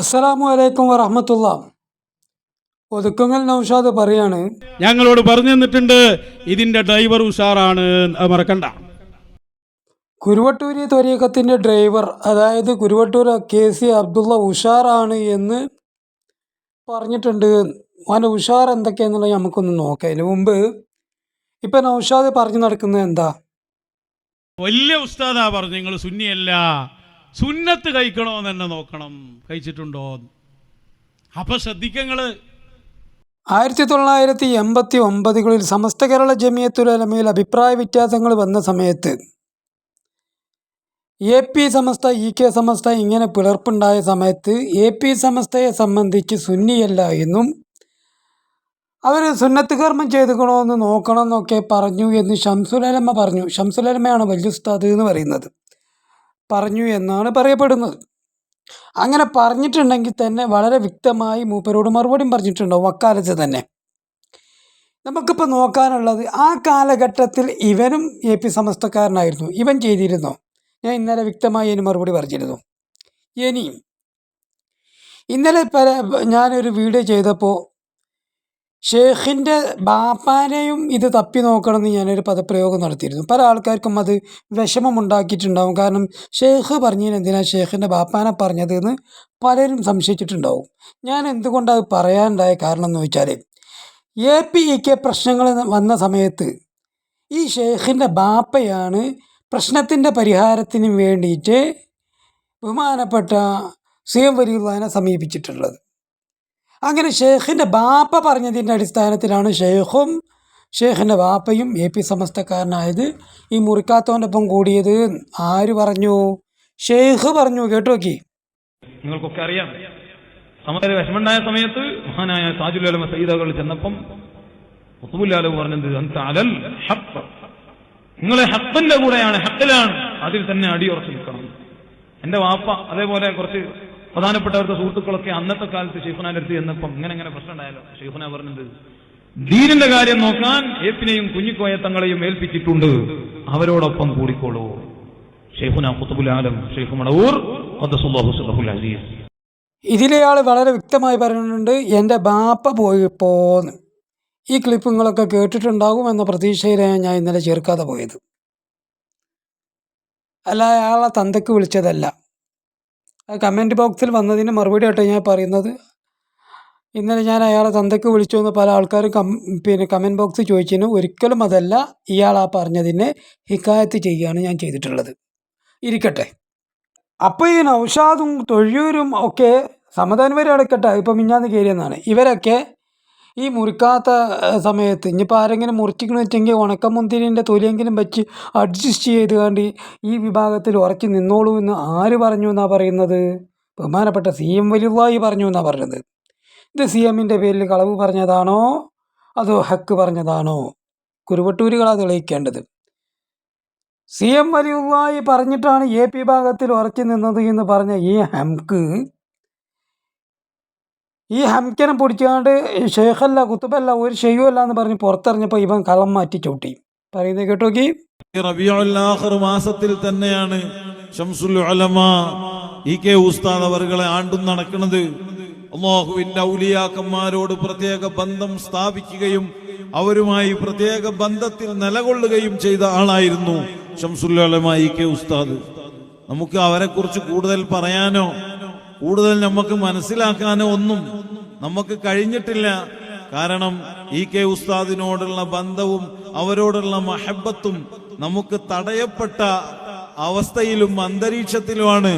അസ്സലാമു അലൈക്കും വറഹമത്തുള്ള. ഒതുക്കങ്ങൾ നൗഷാദ് പറയാണ്. ഞങ്ങളോട് പറഞ്ഞു തന്നിട്ടുണ്ട് ഇതിന്റെ ഡ്രൈവർ ഉഷാറാണ് മറക്കണ്ട. കുരുവട്ടൂരി ത്വരീഖത്തിന്റെ ഡ്രൈവർ അതായത് കുരുവട്ടൂർ കെ സി അബ്ദുള്ള ഉഷാറാണ് എന്ന് പറഞ്ഞിട്ടുണ്ട്. അവന്റെ ഉഷാർ എന്തൊക്കെയാണെന്നുള്ളത് നമുക്കൊന്ന് നോക്കാം. അതിന് മുമ്പ് ഇപ്പം നൗഷാദ് പറഞ്ഞു നടക്കുന്നത് എന്താ? വലിയ ഉസ്താദാ പറഞ്ഞു നിങ്ങൾ സുന്നിയല്ല. സുന്നത്ത് കഴിക്കണോന്ന് തന്നെ നോക്കണം. കഴിച്ചിട്ടുണ്ടോ? അപ്പൊ ശ്രദ്ധിക്കങ്ങൾ. ആയിരത്തി തൊള്ളായിരത്തി എൺപത്തി ഒമ്പതുകളിൽ സമസ്ത കേരള ജമിയത്തുലമയിൽ അഭിപ്രായ വ്യത്യാസങ്ങൾ വന്ന സമയത്ത് A P Samastha E K Samastha ഇങ്ങനെ പിളർപ്പുണ്ടായ സമയത്ത് എ പി സമസ്തയെ സംബന്ധിച്ച് സുന്നിയല്ല എന്നും അവർ സുന്നത്ത് കർമ്മം ചെയ്തുക്കണമെന്ന് നോക്കണം എന്നൊക്കെ പറഞ്ഞു എന്ന് ഷംസുലലമ്മ പറഞ്ഞു. ഷംസുലലമ്മയാണ് വലിയ ഉസ്താദ് എന്ന് പറയുന്നത്. പറഞ്ഞു എന്നാണ് പറയപ്പെടുന്നത്. അങ്ങനെ പറഞ്ഞിട്ടുണ്ടെങ്കിൽ തന്നെ വളരെ വ്യക്തമായി മൂപ്പരോട് മറുപടിയും പറഞ്ഞിട്ടുണ്ടാവും അക്കാലത്ത് തന്നെ. നമുക്കിപ്പോൾ നോക്കാനുള്ളത് ആ കാലഘട്ടത്തിൽ ഇവനും എ പി സമസ്തക്കാരനായിരുന്നു. ഇവൻ ചെയ്തിരുന്നു? ഞാൻ ഇന്നലെ വ്യക്തമായി ഇതിന് മറുപടി പറഞ്ഞിരുന്നു. ഇനിയും. ഇന്നലെ പല ഞാനൊരു വീഡിയോ ചെയ്തപ്പോൾ ഷേഖിന്റെ ബാപ്പാനെയും ഇത് തപ്പി നോക്കണമെന്ന് ഞാനൊരു പദപ്രയോഗം നടത്തിയിരുന്നു. പല ആൾക്കാർക്കും അത് വിഷമമുണ്ടാക്കിയിട്ടുണ്ടാവും. കാരണം ഷേഖ് പറഞ്ഞതിന് എന്തിനാ ഷേഖിന്റെ ബാപ്പാനെ പറഞ്ഞത് എന്ന് പലരും സംശയിച്ചിട്ടുണ്ടാവും. ഞാൻ എന്തുകൊണ്ടത് പറയാനുണ്ടായ കാരണം എന്ന് വെച്ചാൽ എ പി ഇ കെ പ്രശ്നങ്ങൾ വന്ന സമയത്ത് ഈ ഷേഖിന്റെ ബാപ്പയാണ് പ്രശ്നത്തിന്റെ പരിഹാരത്തിന് വേണ്ടിയിട്ട് ബഹുമാനപ്പെട്ട സി എം വലിയുള്ളതിനെ സമീപിച്ചിട്ടുള്ളത്. അങ്ങനെ ഷെയ്ഖിന്റെ ബാപ്പ പറഞ്ഞതിന്റെ അടിസ്ഥാനത്തിലാണ് ഷെയ്ഖും ഷെയ്ഖിന്റെ ബാപ്പയും എ പി സമസ്തക്കാരനായത്. ഈ മുറിക്കാത്തവന്റെ ഒപ്പം കൂടിയത് ആര് പറഞ്ഞു? ഷെയ്ഖ് പറഞ്ഞു കേട്ടു നോക്കി. നിങ്ങൾക്കൊക്കെ അറിയാം സമയത്ത് വിഷമുണ്ടായ സമയത്ത് മഹാനായ താജുലമ സയ്യിദകൾ ചെന്നപ്പം മുത്തുബുല്ലാലു പറഞ്ഞത് അന്ത അലൽ ഹഖ്. നിങ്ങളെ ഹത്തിന്റെ കൂടെയാണ് ഹക്കിലാണ് അതിൽ തന്നെ അടിയുറച്ചു നിൽക്കണം. എന്റെ വാപ്പ അതേപോലെ കുറച്ച് പ്രധാനപ്പെട്ടവരുടെ സുഹൃത്തുക്കളൊക്കെ അന്നത്തെ കാലത്ത് ഷെയ്ഖുനാന്റെ അടുത്ത് ചെന്നപ്പം ഇങ്ങനെ ഇങ്ങനെ പ്രശ്നം ഉണ്ടായാലോ ഷെയ്ഖുന പറഞ്ഞത് ദീനിന്റെ കാര്യം നോക്കാൻ ഏപ്പിനെയും കുഞ്ഞിക്കോയ തങ്ങളെയും ഏൽപ്പിച്ചിട്ടുണ്ട്. അവരോടൊപ്പം കൂടിക്കോളൂ. ഷെയ്ഖുന ഖുത്തുബുൽ ആലം ഷെയ്ഖു മടവൂർ ഖദ്ദസുല്ലാഹു സല്ലല്ലാഹുൽ അസീസ് ഇതിലെ വളരെ വ്യക്തമായി പറയുന്നുണ്ട് എന്റെ ബാപ്പ പോയിപ്പോന്ന്. ഈ ക്ലിപ്പുകളൊക്കെ കേട്ടിട്ടുണ്ടാകും എന്ന പ്രതീക്ഷയിലാണ് ഞാൻ ഇന്നലെ ചേർക്കാതെ പോയത്. അല്ല അയാളെ തന്തയ്ക്ക് വിളിച്ചതല്ല. കമന്റ് ബോക്സിൽ വന്നതിന് മറുപടി ആയിട്ട് ഞാൻ പറയുന്നത്. ഇന്നലെ ഞാൻ അയാളെ തന്തയ്ക്ക് വിളിച്ചു എന്ന് പല ആൾക്കാരും കം പിന്നെ കമന്റ് ബോക്സ് ചോദിച്ചതിന് ഒരിക്കലും അതല്ല ഇയാൾ ആ പറഞ്ഞതിനെ ഹിക്കായത്ത് ചെയ്യുകയാണ് ഞാൻ ചെയ്തിട്ടുള്ളത്. ഇരിക്കട്ടെ. അപ്പോൾ ഈ നൗഷാദും തൊഴിയൂരും ഒക്കെ സമാധാനം വരെ അടക്കട്ടെ. ഇപ്പം മിഞ്ഞാന്ന് കയറിയെന്നാണ്. ഇവരൊക്കെ ഈ മുറിക്കാത്ത സമയത്ത് ഇനിയിപ്പോൾ ആരെങ്കിലും മുറിച്ചിക്കണമെന്ന് വെച്ചെങ്കിൽ ഉണക്കമുന്തിരിന്റെ തൊലിയെങ്കിലും വെച്ച് അഡ്ജസ്റ്റ് ചെയ്ത് കണ്ട് ഈ വിഭാഗത്തിൽ ഉറച്ചു നിന്നോളൂ എന്ന് ആര് പറഞ്ഞു എന്നാണ് പറയുന്നത്? ബഹുമാനപ്പെട്ട സി എം വലുതായി പറഞ്ഞു എന്നാണ് പറഞ്ഞത് ഇത് സി എമ്മിന്റെ പേരിൽ കളവ് പറഞ്ഞതാണോ? അതോ ഹക്ക് പറഞ്ഞതാണോ? കുരുവട്ടൂരുകളാണ് തെളിയിക്കേണ്ടത്. സി എം വലിയുള്ളായി പറഞ്ഞിട്ടാണ് എ പി ഭാഗത്തിൽ ഉറച്ചു നിന്നത് എന്ന് പറഞ്ഞ ഈ ഹംക്ക് ഈ ഹംക്കിനെ പൊടിച്ചാണ്ട് ഷെയ്ഖല്ല കുത്തുബല്ല ഒരു ഷെയ്യുമല്ല എന്ന് പറഞ്ഞ് പുറത്തെറിഞ്ഞപ്പോൾ ഇവൻ കളം മാറ്റി ചവിട്ടി. പറയുന്നത് കേട്ടോക്കി? മാസത്തിൽ തന്നെയാണ് ഷംസുൽ ഉസ്താദ് അവറുകളെ ആണ്ടും നടക്കുന്നത്. അള്ളാഹുവിന്റെ ഔലിയാക്കന്മാരോട് പ്രത്യേക ബന്ധം സ്ഥാപിക്കുകയും അവരുമായി പ്രത്യേക ബന്ധത്തിൽ നിലകൊള്ളുകയും ചെയ്ത ആളായിരുന്നു ഷംസുൽ ഇ കെ ഉസ്താദ്. നമുക്ക് അവരെക്കുറിച്ച് കൂടുതൽ പറയാനോ? കൂടുതൽ നമുക്ക് മനസ്സിലാക്കാനോ ഒന്നും നമുക്ക് കഴിഞ്ഞിട്ടില്ല. കാരണം ഇ കെ ഉസ്താദിനോടുള്ള ബന്ധവും അവരോടുള്ള മഹബത്തും നമുക്ക് തടയപ്പെട്ട അവസ്ഥയിലും അന്തരീക്ഷത്തിലുമാണ്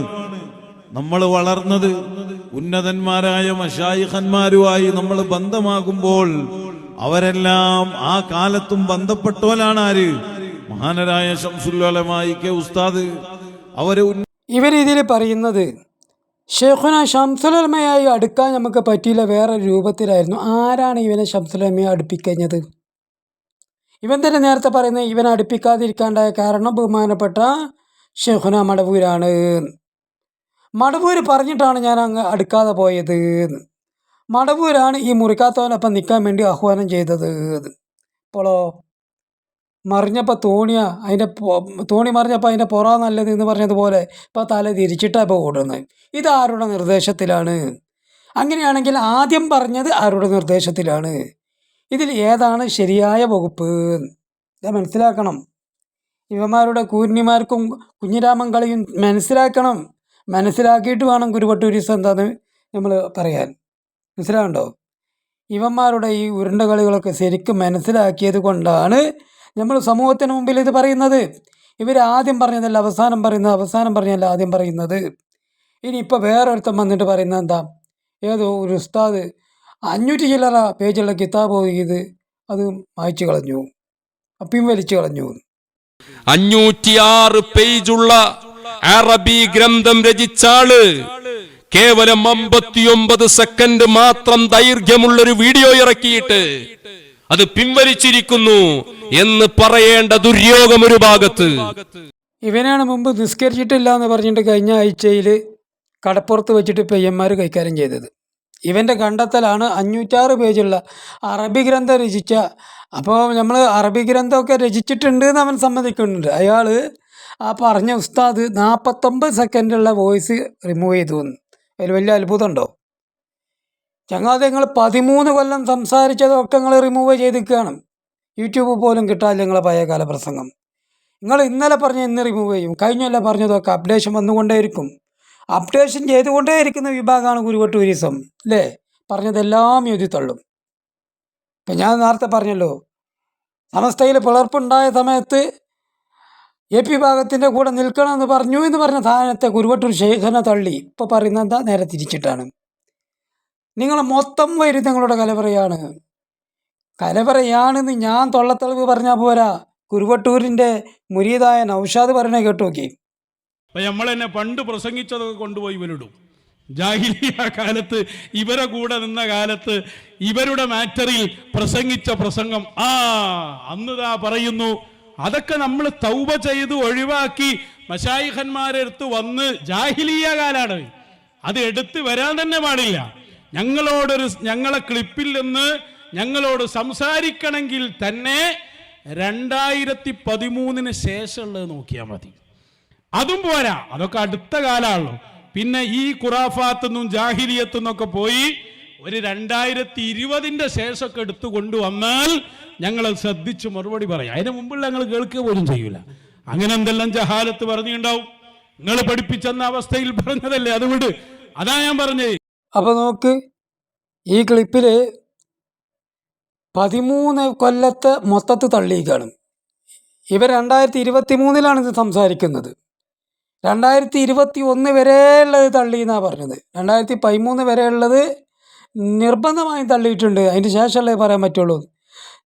നമ്മൾ വളർന്നത്. ഉന്നതന്മാരായ മഷായിഖന്മാരുമായി നമ്മൾ ബന്ധമാകുമ്പോൾ അവരെല്ലാം ആ കാലത്തും ബന്ധപ്പെട്ടവരാണ് ആര്? മഹാനരായ ഷംസുല്ലമായി കെ ഉസ്താദ്. അവർ ഇവരിതിൽ പറയുന്നത് ഷെയ്ഖുന ഷംസുലമയായി അടുക്കാൻ നമുക്ക് പറ്റിയില്ല. വേറെ രൂപത്തിലായിരുന്നു. ആരാണ് ഇവനെ ഷംസുലമയെ അടുപ്പിക്കഴിഞ്ഞത്? ഇവൻ തന്നെ നേരത്തെ പറയുന്നത് ഇവനെ അടുപ്പിക്കാതിരിക്കാണ്ടായ കാരണം ബഹുമാനപ്പെട്ട ഷെയ്ഖുന മടവൂരാണ്. മടവൂര് പറഞ്ഞിട്ടാണ് ഞാൻ അങ്ങ് അടുക്കാതെ പോയത്. മടവൂരാണ് ഈ മുറിക്കാത്തവനൊപ്പം നിൽക്കാൻ വേണ്ടി ആഹ്വാനം ചെയ്തത്. ഇപ്പോഴോ മറിഞ്ഞപ്പോൾ തോണിയാ അതിന്റെ തോണി മറിഞ്ഞപ്പോൾ അതിന്റെ പുറ നല്ലത് എന്ന് പറഞ്ഞതുപോലെ ഇപ്പോൾ തല തിരിച്ചിട്ടാണ് ഇപ്പോൾ ഓടുന്നത് ആരുടെ നിർദ്ദേശത്തിലാണ്? അങ്ങനെയാണെങ്കിൽ ആദ്യം പറഞ്ഞത് ആരുടെ നിർദ്ദേശത്തിലാണ്? ഇതിൽ ഏതാണ് ശരിയായ വകുപ്പ്? ഇത് മനസ്സിലാക്കണം. ഇവന്മാരുടെ കൂരിനിമാർക്കും കുഞ്ഞിരാമൻ കളിയും മനസ്സിലാക്കണം. മനസ്സിലാക്കിയിട്ട് വേണം കുരുവട്ട ടൂറിസം എന്താന്ന് നമ്മൾ പറയാൻ. മനസ്സിലാകണ്ടോ ഇവന്മാരുടെ ഈ ഉരുണ്ട കളികളൊക്കെ ശരിക്കും മനസ്സിലാക്കിയത് കൊണ്ടാണ് നമ്മൾ സമൂഹത്തിന് മുമ്പിൽ ഇത് പറയുന്നത്. ഇവർ ആദ്യം പറഞ്ഞതല്ല അവസാനം പറയുന്നത് അവസാനം പറഞ്ഞല്ല ആദ്യം പറയുന്നത്. ഇനി ഇപ്പോൾ വേറൊരുത്തം വന്നിട്ട് പറയുന്നത് എന്താ? ഏതോ ഒരു ഉസ്താദ് അഞ്ഞൂറ്റി ചില്ലറ പേജുള്ള കിതാബ് ഇത് അത് മായച്ചു കളഞ്ഞു. അപ്പിയും വലിച്ചു കളഞ്ഞു. അഞ്ഞൂറ്റിയാറ് പേജുള്ള അറബി ഗ്രന്ഥം രചിച്ചാൾ. കേവലം അമ്പത്തിയൊമ്പത് സെക്കൻഡ് മാത്രം ദൈർഘ്യമുള്ളൊരു വീഡിയോ ഇറക്കിയിട്ട് അത് പിൻവലിച്ചിരിക്കുന്നു എന്ന് പറയേണ്ട ദുര്യോഗം ഒരു ഭാഗത്ത്. ഇവനാണ് മുമ്പ് നിസ്കരിച്ചിട്ടില്ല എന്ന് പറഞ്ഞിട്ട് കഴിഞ്ഞ ആഴ്ചയിൽ കടപ്പുറത്ത് വെച്ചിട്ട് പയ്യന്മാർ കൈകാര്യം ചെയ്തത്. ഇവന്റെ കണ്ടെത്തലാണ് അഞ്ഞൂറ്റാറ് പേജുള്ള അറബി ഗ്രന്ഥം രചിച്ച അപ്പോൾ നമ്മൾ അറബി ഗ്രന്ഥമൊക്കെ രചിച്ചിട്ടുണ്ട് എന്ന് അവൻ സമ്മതിക്കുന്നുണ്ട്. അയാൾ ആ പറഞ്ഞ ഉസ്താദ് നാൽപ്പത്തൊമ്പത് സെക്കൻഡുള്ള വോയിസ് റിമൂവ് ചെയ്തു അതിൽ വലിയ അത്ഭുതമുണ്ടോ? ചങ്ങാതി നിങ്ങൾ പതിമൂന്ന് കൊല്ലം സംസാരിച്ചതൊക്കെ നിങ്ങൾ റിമൂവ് ചെയ്തിരിക്കുകയാണ്. യൂട്യൂബ് പോലും കിട്ടാല്ല നിങ്ങളെ പഴയകാല പ്രസംഗം നിങ്ങൾ ഇന്നലെ പറഞ്ഞ ഇന്ന് റിമൂവ് ചെയ്യും. കഴിഞ്ഞല്ല പറഞ്ഞതൊക്കെ അപ്ഡേഷൻ വന്നുകൊണ്ടേയിരിക്കും. അപ്ഡേഷൻ ചെയ്തുകൊണ്ടേയിരിക്കുന്ന വിഭാഗമാണ് കുരുവട്ട് ടൂറിസം അല്ലേ? പറഞ്ഞതെല്ലാം എഴുതിത്തള്ളും ഇപ്പം ഞാൻ നേരത്തെ പറഞ്ഞല്ലോ സമസ്തയിൽ പിളർപ്പുണ്ടായ സമയത്ത് എ പി ഭാഗത്തിന്റെ കൂടെ നിൽക്കണമെന്ന് പറഞ്ഞു എന്ന് പറഞ്ഞ സാധനത്തെ കുരുവട്ടൂർ ശേഖരനെ തള്ളി ഇപ്പോൾ പറയുന്നത് എന്താ? നേരെ തിരിച്ചിട്ടാണ്. നിങ്ങൾ മൊത്തം വരും നിങ്ങളുടെ കലവറയാണ്. കലവറയാണെന്ന് ഞാൻ തൊള്ളത്തളവ് പറഞ്ഞാൽ പോരാ. കുരുവട്ടൂരിന്റെ മുരീതായ നൗഷാദ് പറഞ്ഞേ കേട്ടോക്കി. നോക്കി നമ്മൾ എന്നെ പണ്ട് പ്രസംഗിച്ചതൊക്കെ കൊണ്ടുപോയി ഇവരിടും ജാഹിലിയ കാലത്ത് ഇവരെ കൂടെ നിന്ന കാലത്ത് ഇവരുടെ മാറ്ററിൽ പ്രസംഗിച്ച പ്രസംഗം. ആ അന്നുതാ പറയുന്നു അതൊക്കെ നമ്മൾ തൗബ ചെയ്ത് ഒഴിവാക്കി മഷായിഖന്മാരെ അടുത്ത് വന്ന് ജാഹിലിയ കാലാണ്. അത് എടുത്ത് വരാൻ തന്നെ പാടില്ല. ഞങ്ങളോടൊരു ഞങ്ങളെ ക്ലിപ്പിൽ നിന്ന് ഞങ്ങളോട് സംസാരിക്കണമെങ്കിൽ തന്നെ രണ്ടായിരത്തി പതിമൂന്നിന് ശേഷമുള്ളത് നോക്കിയാൽ മതി. അതും പോരാ. അതൊക്കെ അടുത്ത കാലമാണല്ലോ പിന്നെ ഈ ഖുറാഫാത്തുനിന്നും ജാഹിലിയത്തുനിന്നൊക്കെ പോയി ഒരു രണ്ടായിരത്തി ഇരുപതിന്റെ ശേഷമൊക്കെ എടുത്തു കൊണ്ടുവന്നാൽ ഞങ്ങൾ ശ്രദ്ധിച്ച് മറുപടി പറയാം. അതിന് മുമ്പുള്ള ഞങ്ങൾ കേൾക്കുക പോലും ചെയ്യൂല. അങ്ങനെ എന്തെല്ലാം ജഹാലത്ത് പറഞ്ഞിട്ടുണ്ടാവും? നിങ്ങൾ പഠിപ്പിച്ചെന്ന അവസ്ഥയിൽ പറഞ്ഞതല്ലേ? അതുകൊണ്ട് അതാ ഞാൻ പറഞ്ഞേ അപ്പോൾ നോക്ക് ഈ ക്ലിപ്പിൽ പതിമൂന്ന് കൊല്ലത്തെ മൊത്തത്തിൽ തള്ളിയിക്കാണ് ഇവർ രണ്ടായിരത്തി ഇരുപത്തി മൂന്നിലാണ് ഇത് സംസാരിക്കുന്നത്. രണ്ടായിരത്തി ഇരുപത്തി ഒന്ന് വരെയുള്ളത് തള്ളി എന്നാണ് പറഞ്ഞത്. രണ്ടായിരത്തി പതിമൂന്ന് വരെയുള്ളത് നിർബന്ധമായും തള്ളിയിട്ടുണ്ട്. അതിന് ശേഷമല്ലേ പറയാൻ പറ്റുള്ളൂ.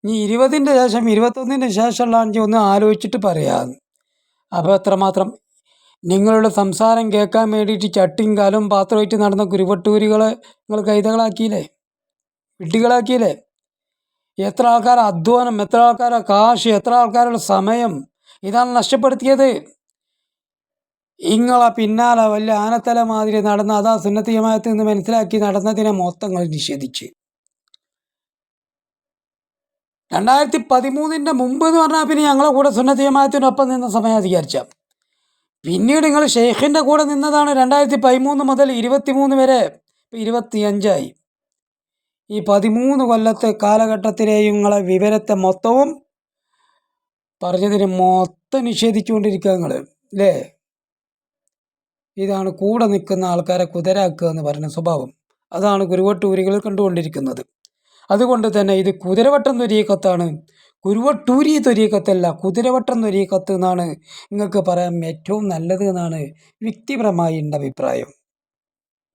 ഇനി ഇരുപതിന്റെ ശേഷം ഇരുപത്തൊന്നിന്റെ ശേഷമുള്ളതാണെങ്കിൽ ഒന്ന് ആലോചിച്ചിട്ട് പറയാം. അപ്പോൾ എത്രമാത്രം നിങ്ങളുടെ സംസാരം കേൾക്കാൻ വേണ്ടിയിട്ട് ചട്ടിയും കാലും പാത്രമായിട്ട് നടന്ന കുരുവട്ടൂരികളെ നിങ്ങൾ കൈതകളാക്കിയില്ലേ? വിട്ടികളാക്കിയില്ലേ എത്ര ആൾക്കാർ അധ്വാനം എത്ര ആൾക്കാരെ കാശ് എത്ര ആൾക്കാരുടെ സമയം ഇതാണ് നഷ്ടപ്പെടുത്തിയത്? ഇങ്ങളെ പിന്നാലെ വലിയ ആനത്തല മാതിരി നടന്ന അതാ സുന്നത്തീയമായത്തിൽ നിന്ന് മനസ്സിലാക്കി നടന്നതിനെ മൊത്തങ്ങൾ നിഷേധിച്ച്. രണ്ടായിരത്തി പതിമൂന്നിന്റെ മുമ്പ് എന്ന് പറഞ്ഞാൽ പിന്നെ ഞങ്ങളെ കൂടെ സുന്നത്തീയമായത്തിനൊപ്പം നിന്ന സമയം അധികാരിച്ച പിന്നീട് നിങ്ങൾ ഷെയ്ഖിന്റെ കൂടെ നിന്നതാണ് രണ്ടായിരത്തി പതിമൂന്ന് മുതൽ ഇരുപത്തി മൂന്ന് വരെ ഇപ്പം ഇരുപത്തി അഞ്ചായി ഈ പതിമൂന്ന് കൊല്ലത്തെ കാലഘട്ടത്തിലെയും നിങ്ങളെ വിവരത്തെ മൊത്തവും പറഞ്ഞതിന് മൊത്തം നിഷേധിച്ചുകൊണ്ടിരിക്കുക നിങ്ങൾ അല്ലേ? ഇതാണ് കൂടെ നിൽക്കുന്ന ആൾക്കാരെ കുതിരാക്കുക എന്ന് പറയുന്ന സ്വഭാവം. അതാണ് കുരുവട്ടൂരികൾ കണ്ടുകൊണ്ടിരിക്കുന്നത്. അതുകൊണ്ട് തന്നെ ഇത് കുതിരവട്ടം തൊരീക്കത്താണ് കുരുവട്ടൂരി തൊരീക്കത്തല്ല കുതിരവട്ടം തൊരീക്കത്ത് എന്നാണ് നിങ്ങൾക്ക് പറയാൻ ഏറ്റവും നല്ലത് എന്നാണ് വ്യക്തിപരമായി എന്റെ അഭിപ്രായം.